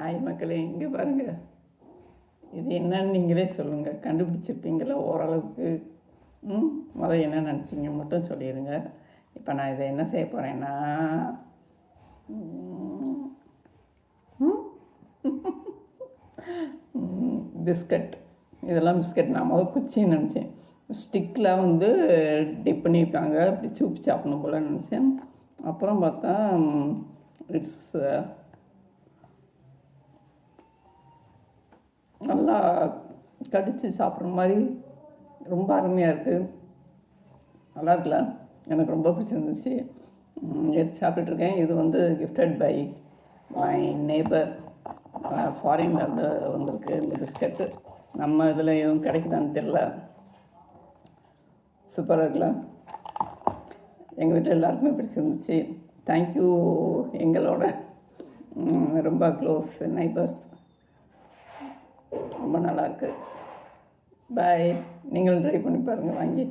Hi மக்களே இங்கே பாருங்கள் இது என்னன்னு நீங்களே சொல்லுங்கள் கண்டுபிடிச்சிருப்பீங்களா? ஓரளவுக்கு ம் முதல் என்ன நினச்சிங்க மட்டும் சொல்லிடுங்க. இப்போ நான் இதை என்ன செய்ய போகிறேன்னா பிஸ்கட். இதெல்லாம் பிஸ்கட். நான் முதல் குச்சின்னு நினச்சேன். ஸ்டிக்கில் வந்து டிப் பண்ணியிருக்காங்க. இப்படி சூப் சாப்பிடணும் போல் நினச்சேன். அப்புறம் பார்த்தா இட்ஸ் நல்லா கடித்து சாப்பிட்ற மாதிரி ரொம்ப அருமையாக இருக்குது நல்லா இருக்குல்ல? எனக்கு ரொம்ப பிடிச்சிருந்துச்சு எடுத்து சாப்பிட்டுட்ருக்கேன் இது வந்து கிஃப்டட் பை மை நேபர் ஃபாரின்லேருந்து வந்திருக்கு. இந்த பிஸ்கட்டு நம்ம இதில் எதுவும் கிடைக்குதான்னு தெரில சூப்பராக இருக்குல்ல? எங்கள் வீட்டில் எல்லாருக்குமே பிடிச்சிருந்துச்சு தேங்க்யூ எங்களோட ரொம்ப க்ளோஸ் நைபர்ஸ் ரொம்ப நல்லாயிருக்கு. பாய் நீங்களும் ட்ரை பண்ணி பாருங்கள் வாங்கி.